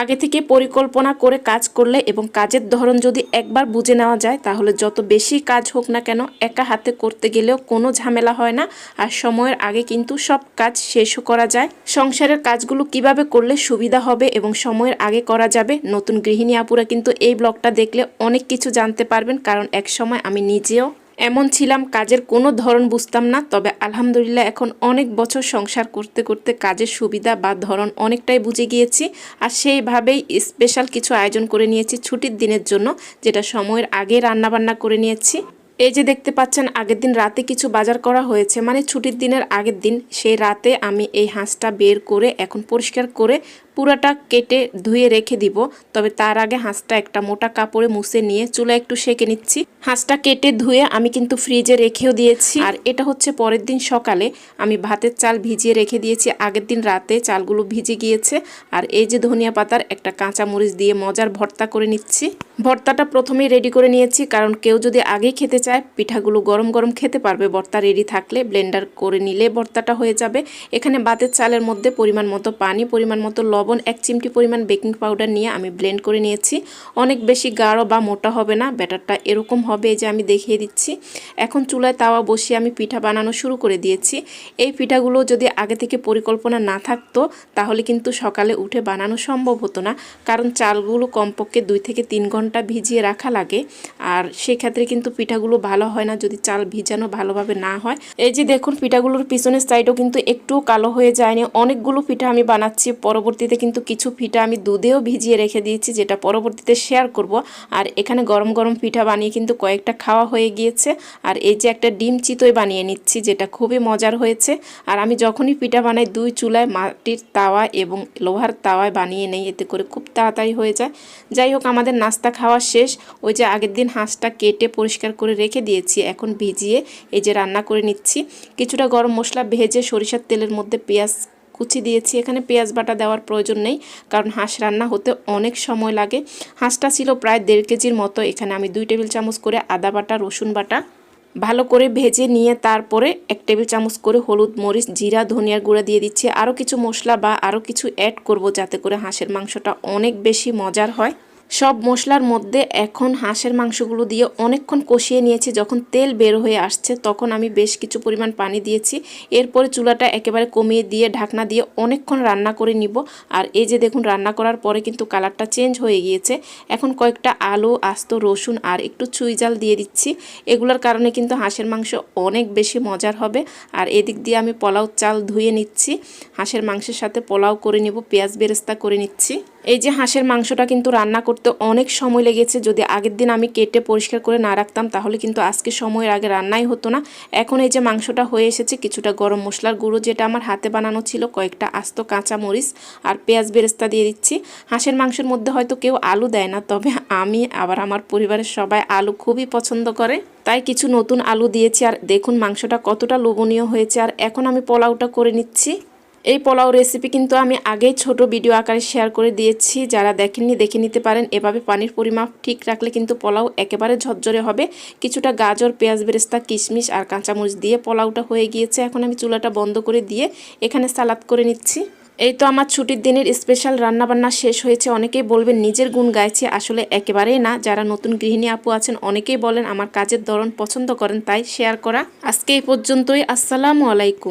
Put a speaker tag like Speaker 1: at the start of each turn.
Speaker 1: আগে থেকে পরিকল্পনা করে কাজ করলে এবং কাজের ধরন যদি একবার বুঝে নেওয়া যায়, তাহলে যত বেশি কাজ হোক না কেন, একা হাতে করতে গেলেও কোনো ঝামেলা হয় না। আর সময়ের আগে কিন্তু সব কাজ শেষও করা যায়। সংসারের কাজগুলো কীভাবে করলে সুবিধা হবে এবং সময়ের আগে করা যাবে? নতুন গৃহিণী আপুরা কিন্তু এই ব্লগটা দেখলে অনেক কিছু জানতে পারবেন, কারণ এক সময় আমি নিজেও এমন ছিলাম, কাজের কোনো ধরন বুঝতাম না, তবে আলহামদুলিল্লাহ এখন অনেক বছর সংসার করতে করতে কাজের সুবিধা বা ধরন অনেকটাই বুঝে গিয়েছি আর সেইভাবেই স্পেশাল কিছু আয়োজন করে নিয়েছি ছুটির দিনের জন্য, যেটা সময়ের আগে রান্নাবান্না করে নিয়েছি। এই যে দেখতে পাচ্ছেন, আগের দিন রাতে কিছু বাজার করা হয়েছে মানে ছুটির দিনের আগের দিন, সেই রাতে আমি এই হাঁসটা বের করে এখন পরিষ্কার করে পুরাটা কেটে ধুয়ে রেখে দিব। তবে তার আগে হাঁসটা একটা মোটা কাপড়ে মুছে নিয়ে চুলা একটু সেকে নিচ্ছি। হাঁসটা কেটে ধুয়ে আমি কিন্তু ফ্রিজে রেখেও দিয়েছি। আর এটা হচ্ছে পরের দিন সকালে। আমি ভাতের চাল ভিজিয়ে রেখে দিয়েছি। আগের দিন রাতে চালগুলো ভিজে গিয়েছে। আর এই যে ধনিয়া পাতার একটা কাঁচা মরিচ দিয়ে মজার ভর্তা করে নিচ্ছি। ভর্তাটা প্রথমেই রেডি করে নিয়েছি। কারণ কেউ যদি আগেই খেতে চায়, পিঠাগুলো গরম গরম খেতে পারবে। ভর্তা রেডি থাকলে ব্লেন্ডার করে নিলে ভর্তাটা হয়ে যাবে। এখানে ভাতের চালের মধ্যে পরিমাণ মতো পানি, পরিমাণ মতো লবণ এক চিমটি পরিমাণ বেকিং পাউডার নিয়ে আমি ব্লেন্ড করে নিয়েছি। অনেক বেশি গাঢ় বা মোটা হবে না, ব্যাটারটা এরকম হবে যে আমি দেখিয়ে দিচ্ছি। এখন চুলায় তাওয়া বসিয়ে আমি পিঠা বানানো শুরু করে দিয়েছি। এই পিঠাগুলো যদি আগে থেকে পরিকল্পনা না থাকতো, তাহলে কিন্তু সকালে উঠে বানানো সম্ভব হতো না। কারণ চালগুলো কমপক্ষে দুই থেকে তিন ঘণ্টা ভিজিয়ে রাখা লাগে। আর সেক্ষেত্রে কিন্তু পিঠাগুলো ভালো হয় না যদি চাল ভিজানো ভালোভাবে না হয়। এই যে দেখুন, পিঠাগুলোর পিছনের সাইডও কিন্তু একটু কালো হয়ে যায়নি। অনেকগুলো পিঠা আমি বানাচ্ছি পরবর্তীতে কিন্তু কিছু পিঠা আমি দুধেও ভিজিয়ে রেখে দিয়েছি, যেটা পরবর্তীতে শেয়ার করব। আর এখানে গরম গরম পিঠা বানিয়ে কিন্তু কয়েকটা খাওয়া হয়ে গিয়েছে। আর এই যে একটা ডিম চিতই বানিয়ে নিচ্ছি, যেটা খুবই মজার হয়েছে। আর আমি যখনই পিঠা বানাই, দুই চুলায় মাটির তাওয়া এবং লোহার তাওয়ায় বানিয়ে নেই, এতে করে খুব তাড়াতাড়ি হয়ে যায়। যাই হোক, আমাদের নাস্তা খাওয়া শেষ। ওই যে আগের দিন হাঁসটা কেটে পরিষ্কার করে রেখে দিয়েছি, এখন ভিজিয়ে এই যে রান্না করে নিচ্ছি। কিছুটা গরম মশলা ভেজে সরিষার তেলের মধ্যে পেঁয়াজ কুচি দিয়েছি। এখানে পেঁয়াজ বাটা দেওয়ার প্রয়োজন নেই, কারণ হাঁস রান্না হতে অনেক সময় লাগে। হাঁসটা ছিল প্রায় দেড় কেজির মতো। এখানে আমি দুই টেবিল চামচ করে আদা বাটা, রসুন বাটা ভালো করে ভেজে নিয়ে তারপরে এক টেবিল চামচ করে হলুদ মরিচ, জিরা, ধনিয়ার গুঁড়া দিয়ে দিচ্ছি। আরও কিছু মশলা বা আরও কিছু অ্যাড করব যাতে করে হাঁসের মাংসটা অনেক বেশি মজার হয়। সব মশলার মধ্যে এখন হাঁসের মাংসগুলো দিয়ে অনেকক্ষণ কষিয়ে নিয়েছি। যখন তেল বের হয়ে আসছে তখন আমি বেশ কিছু পরিমাণ পানি দিয়েছি। এরপরে চুলাটা একেবারে কমিয়ে দিয়ে ঢাকনা দিয়ে অনেকক্ষণ রান্না করে নিব। আর এই যে দেখুন, রান্না করার পরে কিন্তু কালারটা চেঞ্জ হয়ে গিয়েছে। এখন কয়েকটা আলু, আস্ত রসুন আর একটু চুই জাল দিয়ে দিচ্ছি। এগুলোর কারণে কিন্তু হাঁসের মাংস অনেক বেশি মজার হবে। আর এদিক দিয়ে আমি পোলাও চাল ধুয়ে নিচ্ছি। হাঁসের মাংসের সাথে পোলাও করে নিব, পেঁয়াজ বেরেস্তা করে নিচ্ছি। এই যে হাঁসের মাংসটা কিন্তু রান্না করতে অনেক সময় লেগেছে, যদি আগের দিন আমি কেটে পরিষ্কার করে না রাখতাম, তাহলে কিন্তু আজকে সময়ের আগে রান্নাই হতো না। এখন এই যে মাংসটা হয়ে এসেছে, কিছুটা গরম মশলার গুঁড়ো যেটা আমার হাতে বানানো ছিল, কয়েকটা আস্ত কাঁচা মরিচ আর পেঁয়াজ বেরেস্তা দিয়ে দিচ্ছি। হাঁসের মাংসের মধ্যে হয়তো কেউ আলু দেয় না, তবে আমি আবার আমার পরিবারের সবাই আলু খুবই পছন্দ করে। তাই কিছু নতুন আলু দিয়েছি, আর দেখুন মাংসটা কতটা লোভনীয় হয়েছে, আর এখন আমি পোলাওটা করে নিচ্ছি। এই পোলাও রেসিপি কিন্তু আমি আগেই ছোট ভিডিও আকারে শেয়ার করে দিয়েছি। যারা দেখেননি, দেখে নিতে পারেন। এভাবে পানির পরিমাপ ঠিক রাখলে কিন্তু পোলাও একেবারে ঝরঝরে হবে। কিছুটা গাজর, পেঁয়াজ, বেরেস্তা, কিশমিশ আর কাঁচামরিচ দিয়ে পোলাওটা হয়ে গিয়েছে। এখন আমি চুলাটা বন্ধ করে দিয়ে এখানে সালাদ করে নিচ্ছি। এই তো আমার ছুটির দিনের স্পেশাল রান্নাবান্না শেষ হয়েছে। অনেকেই বলবেন, নিজের গুণ গাইছে। আসলে একেবারেই না। যারা নতুন গৃহিণী আপু আছেন, অনেকেই বলেন, আমার কাজের ধরন পছন্দ করেন, তাই শেয়ার করা। আজকে এই পর্যন্তই। আসসালামু আলাইকুম।